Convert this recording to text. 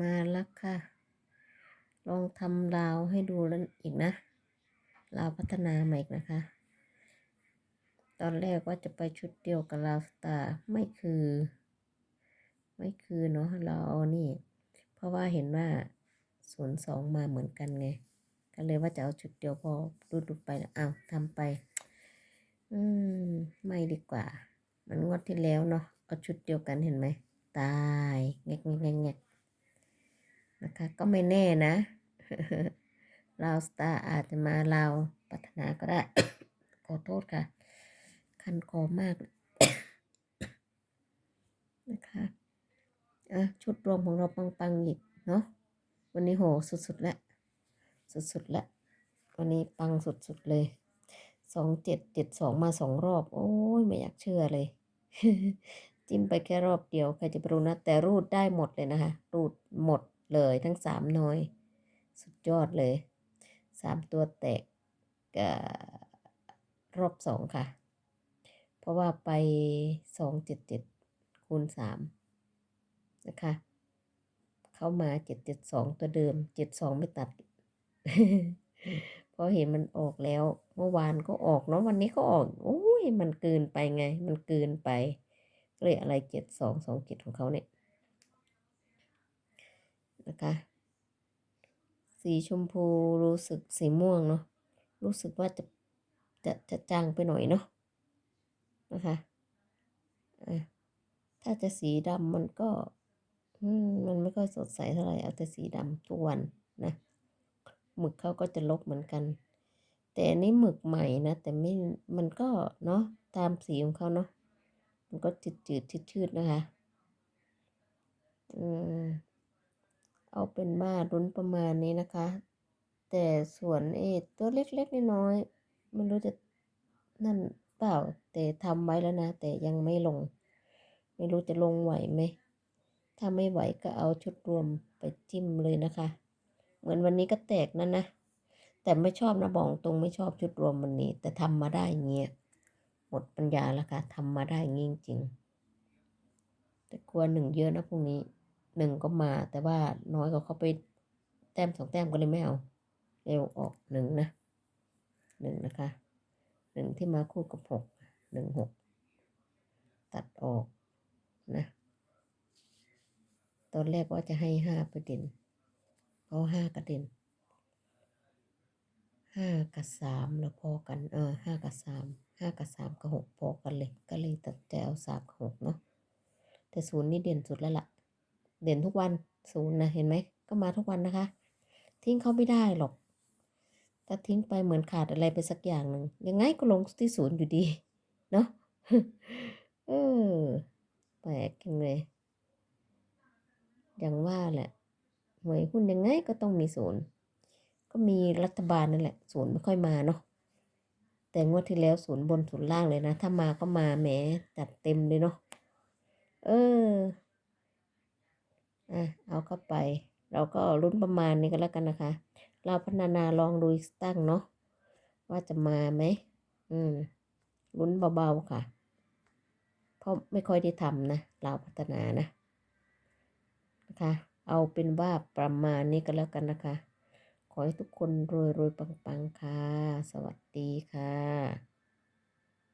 มาแล้วค่ะ ลองทำราวให้ดูแล้วอีกนะ ราวพัฒนาใหม่อีกนะคะ ตอนแรกว่าจะไปชุดเดียวกับราวสตาร์ไม่คือ ไม่คือเนาะเราเอานี่ เพราะว่าเห็นว่าศูนย์สองมาเหมือนกันไง ก็เลยว่าจะเอาชุดเดียวพอดูดูไปแล้วอ้าวทำไป อืม ไม่ดีกว่า มันงวดที่แล้วเนาะเอาชุดเดียวกันเห็นไหมตายแงกแงกแงกแงก นะคะ ก็ไม่แน่นะลาสตาร์อาจจะมาลาวพัฒนาก็ได้ ขอโทษค่ะ คันคอมาก นะคะอะชุดรวมของเราปังๆอีกเนาะวันนี้โหสุดๆแล้วสุดๆแล้ววันนี้ปังสุดๆเลยสองเจ็ดเจ็ดสองมาสองรอบ โอ้ยไม่อยากเชื่อเลย จิ้มไปแค่รอบเดียวใครจะไปรู้นะ แต่รูดได้หมดเลยนะคะ รูดหมด เลยทั้งสามน้อยสุดยอดเลยสามตัวแตกกับรอบสองค่ะ เพราะว่าไปสองเจ็ดเจ็ดคูณสามนะคะ เข้ามาเจ็ดเจ็ดสองตัวเดิมเจ็ดสองไม่ตัดพราะเห็นมันออกแล้ว เมื่อวานก็ออกเนาะวันนี้ก็ออกโอ้ยมันเกินไปไง มันเกินไปก็เลยอะไรเจ็ดสองสองเจ็ดของเขาเนี่ย นะคะ สีชมพูรู้สึกสีม่วงเนาะรู้สึกว่าจะจะจะจางไปหน่อยเนาะนะคะอะถ้าจะสีดำมันก็มันไม่ค่อยสดใสเท่าไหร่เอาแต่สีดำทุกวันนะหมึกเขาก็จะลบเหมือนกัน แต่อันนี้หมึกใหม่นะ แต่ไม่มันก็เนาะตามสีของเขาเนาะมันก็จืดจืดชืดชืดนะคะ อืม เอาเป็นว่ารุ้นประมาณนี้นะคะ แต่ส่วนเอตัวเล็กๆน้อยๆไม่รู้จะนั่นเปล่า แต่ทำไว้แล้วนะ แต่ยังไม่ลง ไม่รู้จะลงไหวไหม ถ้าไม่ไหวก็เอาชุดรวมไปจิ้มเลยนะคะ เหมือนวันนี้ก็แตกนั่นนะ แต่ไม่ชอบนะบอกตรงไม่ชอบชุดรวมวันนี้ แต่ทำมาได้เงี้ยหมดปัญญาแล้วค่ะทำมาได้งี้จริงแต่กลัวหนึ่งเยอะนะพรุ่งนี้ หนึ่งก็มา แต่ว่าน้อยกว่าเขาไปแต้มสองแต้มก็เลยไม่เอาเร็วออกหนึ่งนะหนึ่งนะคะหนึ่งที่มาคู่กับหกหนึ่งหกตัดออกนะตอนแรกว่าจะให้ห้าประเด็นเพราะห้ากระเด็นห้ากับสามแล้วพอกันเออห้ากับสามห้ากับสามกับหกพอกันเลย ก็เลยตัดใจเอาสามกับหกเนาะแต่ศูนย์นี่เด่นสุดแล้วล่ะ เด่นทุกวันศูนย์นะเห็นไหมก็มาทุกวันนะคะ ทิ้งเขาไม่ได้หรอก ถ้าทิ้งไปเหมือนขาดอะไรไปสักอย่างหนึ่งยังไงก็ลงที่ศูนย์อยู่ดี เนาะเออแปลกจังเลยอย่างว่าแหละหวยหุ้นยังไงก็ต้องมีศูนย์ก็มีรัฐบาลนั่นแหละศูนย์ไม่ค่อยมาเนาะแต่งวดที่แล้วศูนย์บนศูนย์ล่างเลยนะ ถ้ามาก็มาแหมจัดเต็มเลยเนาะเออ อะเอาเข้าไป เราก็ลุ้นประมาณนี้ก็แล้วกันนะคะ เราพัฒนาลองดูอีกตั้งเนาะว่าจะมาไหมอืมลุ้นเบาๆค่ะ เพราะไม่ค่อยได้ทำนะเราพัฒนานะนะคะ เอาเป็นว่าประมาณนี้ก็แล้วกันนะคะ ขอให้ทุกคนรวยรวยๆปังๆค่ะ สวัสดีค่ะ